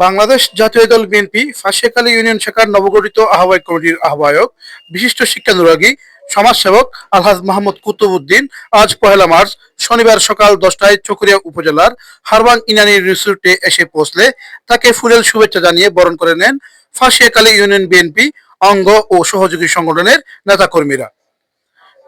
বাংলাদেশ জাতীয় দল BNP Fasiakhali union শাখার নবগঠিত আহ্বায়ক কমিটির আহ্বায়ক, বিশিষ্ট শিক্ষানুরাগী, সমাজসেবক আলহাজ মাহমুদ কুতুবুদ্দিন আজ পহেলা মার্চ শনিবার সকাল দশটায় চকরিয়া উপজেলার হারবাং ইনানি রিসোর্টে এসে পৌঁছলে তাকে ফুলেল শুভেচ্ছা জানিয়ে বরণ করে নেন ফাঁসিয়াকালী ইউনিয়ন বিএনপি অঙ্গ ও সহযোগী সংগঠনের নেতাকর্মীরা।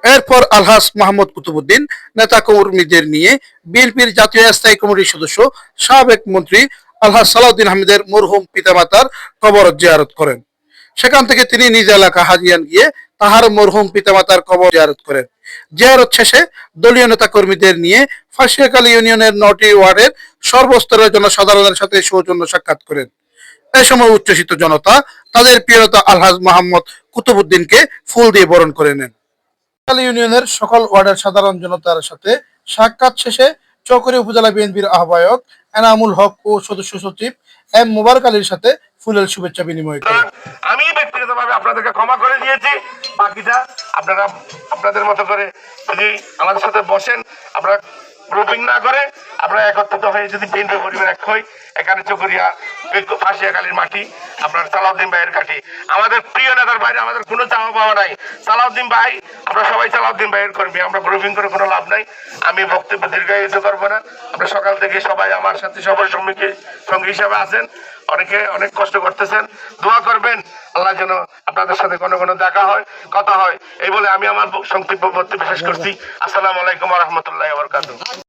এরপর আলহাস মাহমুদ কুতুবুদ্দিন নেতা কর্মীদের নিয়ে বিএনপির জাতীয় স্থায়ী কমিটির সদস্য সাবেক মন্ত্রী আলহাজ সালাউদ্দিন হামিদের মরহুম পিতামাতার কবর জিয়ারত করেন। সেখান থেকে তিনি নিজ এলাকা হাজিয়ান গিয়ে তাহার মরহুম পিতামাতার কবর জিয়ারত করেন। জিয়ারত শেষে দলীয় নেতা কর্মীদের নিয়ে ফাঁসিয়াকালী ইউনিয়নের নটি ওয়ার্ডের সর্বস্তরের জনসাধারণের সাথে সৌজন্য সাক্ষাৎ করেন। এ সময় উচ্ছ্বসিত জনতা তাদের প্রিয়তা আলহাজ মোহাম্মদ কুতুবুদ্দিনকে ফুল দিয়ে বরণ করে নেন। ইউনিয়নের সকল ওয়ার্ডের সাধারণ জনতার সাথে সাক্ষাৎ শেষে চৌকরি উপজেলা বিএনপির আহ্বায়ক এনামুল হক ও সদস্য সচিব এম মুবারক আলীর সাথে ফুলের শুভেচ্ছা বিনিময় করেন। আমি ব্যক্তিগতভাবে আপনাদেরকে ক্ষমা করে দিয়েছি। বাকিটা আপনারা আপনাদের মতো করে যদি আমাদের সাথে বসেন, আপনারা গ্রুপিং না করে আমরা একত্রিত হয়ে যদি বিএনপি পরিবার এক হই, এখানে চকরিয়া ফাঁসিয়া কালীর মাটি, আপনার সালাউদ্দিন ভাইয়ের কাঠি। আমাদের প্রিয় নেতার বাইরে আমাদের কোনো চাওয়া পাওয়া নাই। সালাউদ্দিন ভাই, আমরা সবাই সালাউদ্দিন ভাইয়ের কর্মী, আমরা গ্রুপিং করে কোনো লাভ নাই। আমি বক্তব্য দীর্ঘায়িত করব না। আমরা সকাল থেকে সবাই আমার সাথে সবাই সঙ্গী সঙ্গী হিসাবে আছেন। অনেকে অনেক কষ্ট করতেছেন। দোয়া করবেন আল্লাহ যেন আপনাদের সাথে কোনো কোনো দেখা হয় কথা হয়। এই বলে আমি আমার সংক্ষিপ্ত বক্তব্য শেষ করছি। আসসালামু আলাইকুম রহমতুল্লাহ বরকাত